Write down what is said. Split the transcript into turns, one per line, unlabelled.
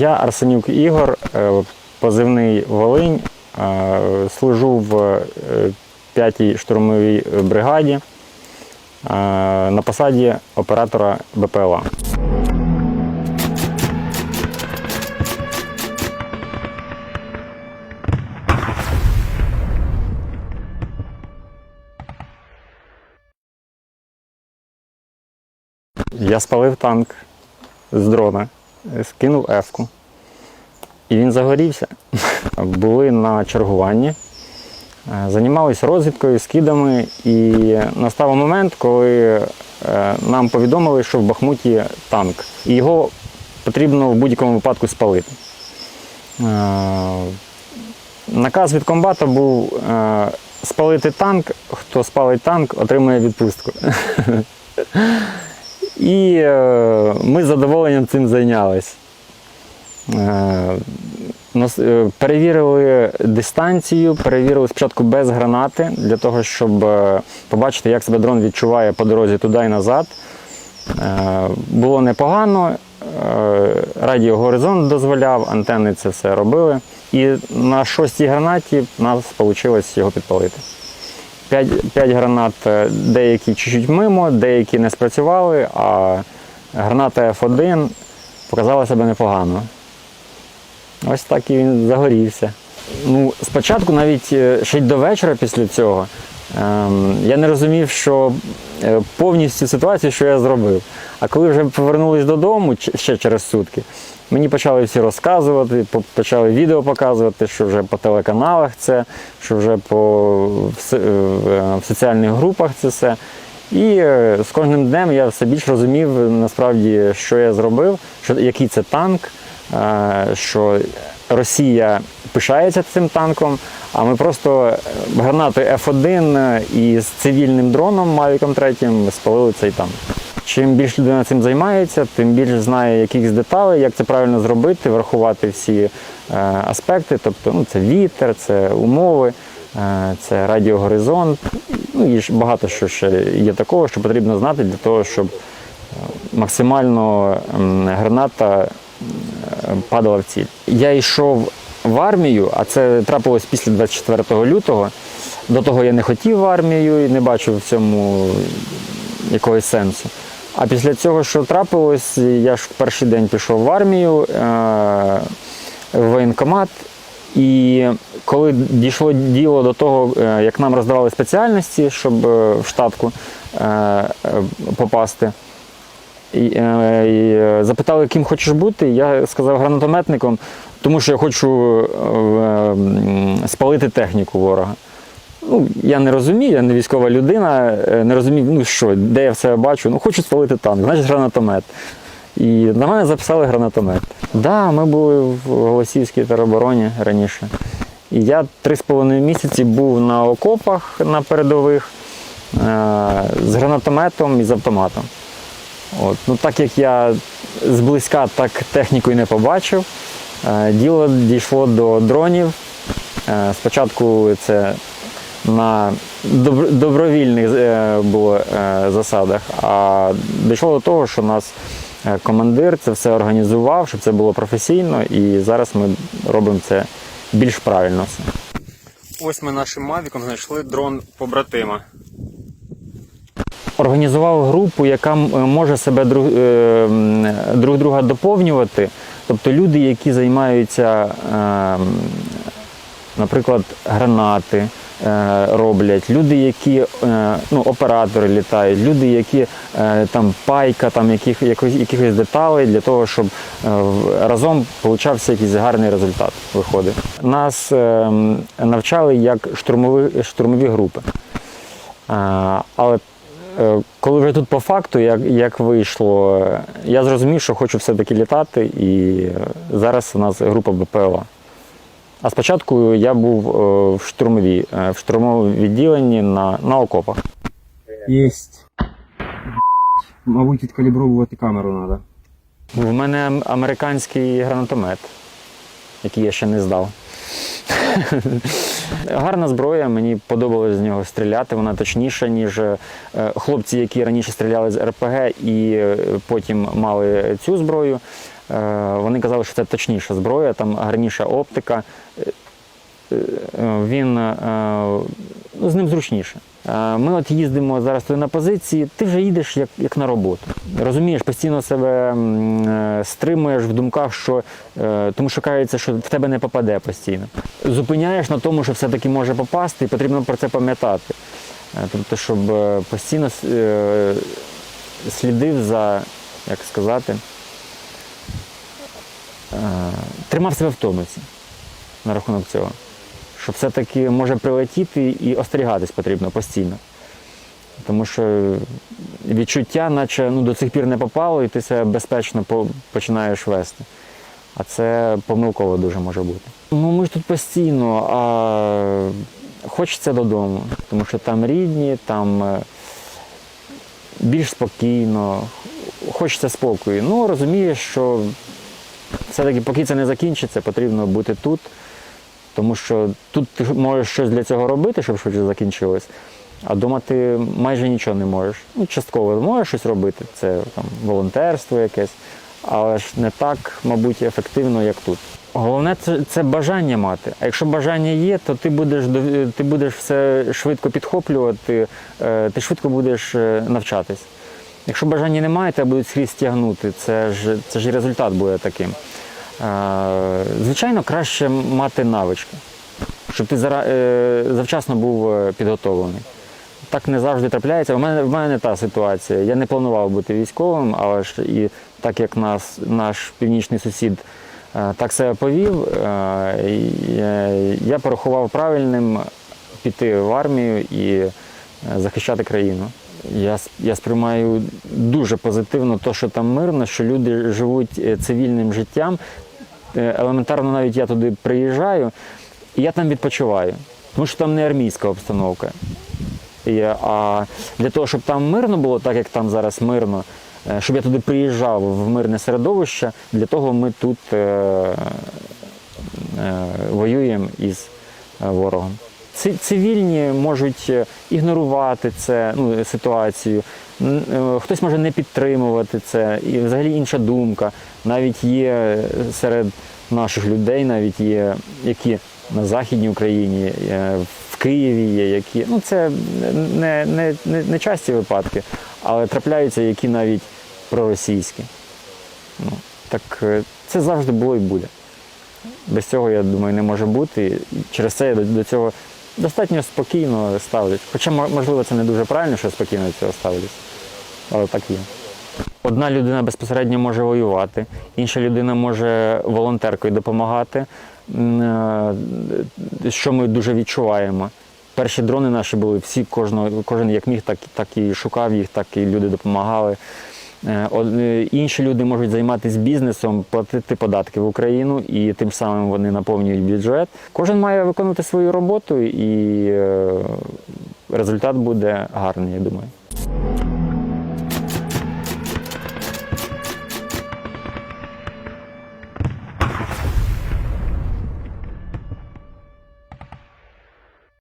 Я Арсенюк Ігор, е, позивний Волинь, е, служу в 5-й штурмовій бригаді е, на посаді оператора БПЛА. Я спалив танк з дрона, скинув F-ку. І він загорівся. Були на чергуванні, е, займалися розвідкою, скидами, і настав момент, коли е, нам повідомили, що в Бахмуті танк, і його потрібно в будь-якому випадку спалити. Е, Наказ від комбата був е, спалити танк, хто спалить танк, отримує відпустку. І е, ми з задоволенням цим зайнялись. Е, е, Перевірили дистанцію, перевірили спочатку без гранати, для того, щоб побачити, як себе дрон відчуває по дорозі туди і назад. Було непогано, е, радіогоризонт дозволяв, антени це все робили. І на шостій гранаті в нас вийшло його підпалити. П'ять, п'ять гранат, е, деякі чуть-чуть мимо, деякі не спрацювали, а граната F1 показала себе непогано. Ось так і він загорівся. Ну, спочатку, навіть е, ще й до вечора після цього, ем, я не розумів, що е, повністю ситуацію, що я зробив. А коли вже повернулись додому ще через сутки, мені почали всі розказувати, почали відео показувати, що вже по телеканалах це, що вже по в, в соціальних групах це все. І е, з кожним днем я все більш розумів насправді, що я зробив, що, який це танк, е, що Росія пишається цим танком, а ми просто е, гранатою F1 і з цивільним дроном Мавіком 3 спалили цей танк. Чим більше людина цим займається, тим більше знає якихось деталей, як це правильно зробити, врахувати всі е, аспекти. Тобто ну, це вітер, це умови, е, це радіогоризонт. Ну і багато що ще є такого, що потрібно знати для того, щоб е, максимально граната падала в ціль. Я йшов в армію, а це трапилось після 24 лютого. До того я не хотів в армію і не бачив в цьому якогось сенсу. А після цього, що трапилось, я ж в перший день пішов в армію, е, в воєнкомат. І коли дійшло діло до того, е, як нам роздавали спеціальності, щоб е, в штатку попасти, і, запитали, ким хочеш бути. Я сказав гранатометником, тому що я хочу спалити техніку ворога. Ну, я не розумію, я не військова людина, е, не розумію, ну що, де я все бачу. Ну, хочу спалити танк, значить гранатомет. І на мене записали гранатомет. Так, да, ми були в Голосівській теробороні раніше. І я три з половиною місяці був на окопах на передових е, з гранатометом і з автоматом. От. Ну, так як я зблизька так техніку і не побачив, е, діло дійшло до дронів. Спочатку це на добровільних е, було е, засадах, а дійшло до того, що нас е, командир це все організував, щоб це було професійно, і зараз ми робимо це більш правильно. Ось ми нашим мавіком знайшли дрон побратима. Організував групу, яка може себе друг, друг друга доповнювати. Тобто люди, які займаються, е, наприклад, гранати роблять, люди, які е, ну, оператори літають, люди, які е, там пайка, там яких, якось, якихось деталей для того, щоб е, разом получався якийсь гарний результат. Виходить. Нас е, навчали як штурмові, штурмові групи. Але е, коли вже тут по факту, як, як вийшло, е, я зрозумів, що хочу все-таки літати, і е, зараз у нас група БПЛА. А спочатку я був е, в штурмовій, е, в штурмовому відділенні на, на окопах.
Єсть. Мабуть, відкалібровувати камеру треба.
В мене американський гранатомет. який я ще не здав. Гарна зброя, мені подобалось з нього стріляти. Вона точніша, ніж е, хлопці, які раніше стріляли з РПГ і е, потім мали цю зброю. Е, Вони казали, що це точніша зброя, там гарніша оптика. Він ну, з ним зручніше. Е, Ми от їздимо зараз туди на позиції, ти вже їдеш як, як на роботу. Розумієш, постійно себе е, стримуєш в думках, що е, тому що кається, що в тебе не попаде постійно. Зупиняєш на тому, що все-таки може попасти, і потрібно про це пам'ятати. Тобто, щоб постійно слідив за, як сказати, тримав себе в тонусі на рахунок цього. Що все-таки може прилетіти і остерігатись потрібно постійно. Тому що відчуття, наче ну, до цих пір не попало, і ти себе безпечно починаєш вести. А це помилково дуже може бути. Ну, ми ж тут постійно, а хочеться додому, тому що там рідні, там е, більш спокійно, хочеться спокою. Ну, розумієш, що все-таки, поки це не закінчиться, потрібно бути тут, тому що тут ти можеш щось для цього робити, щоб швидше закінчилось. А вдома ти майже нічого не можеш. Ну, частково можеш щось робити, це там волонтерство якесь, але ж не так, мабуть, ефективно, як тут. Головне це, це бажання мати. А якщо бажання є, то ти будеш ти будеш все швидко підхоплювати, е, ти швидко будеш е, навчатись. Якщо бажання немає, тебе будуть скрізь тягнути. Це ж, це ж результат буде таким. Звичайно, краще мати навички, щоб ти е, завчасно був е, підготовлений. Так не завжди трапляється. У мене в мене та ситуація. Я не планував бути військовим, але ж і так як нас, наш північний сусід е, так себе повів, я порахував правильним піти в армію і захищати країну. Я, я сприймаю дуже позитивно те, що там мирно, що люди живуть цивільним життям. Е, Елементарно навіть я туди приїжджаю, і я там відпочиваю, тому що там не армійська обстановка. А для того, щоб там мирно було, так як там зараз мирно, е, щоб я туди приїжджав в мирне середовище, для того ми тут е, воюємо із ворогом. Цивільні можуть е, ігнорувати це, ну, ситуацію, е, хтось може не підтримувати це, і взагалі інша думка. Навіть є е, серед наших людей, навіть є, які на Західній Україні, в Києві є, які. Ну, це не, не, не, не часті випадки, але трапляються, які навіть проросійські. Ну, так це завжди було і буде. Без цього, я думаю, не може бути. І через це я до цього достатньо спокійно ставлюсь. Хоча, можливо, це не дуже правильно, що спокійно цього ставлюсь. Але так є. Одна людина безпосередньо може воювати, інша людина може волонтеркою допомагати, е, що ми дуже відчуваємо. Перші дрони наші були, всі, кожного, кожен як міг, так, так і шукав їх, так і люди допомагали. Е, е, Інші люди можуть займатися бізнесом, платити податки в Україну, і тим самим вони наповнюють бюджет. Кожен має виконувати свою роботу, і е, результат буде гарний, я думаю.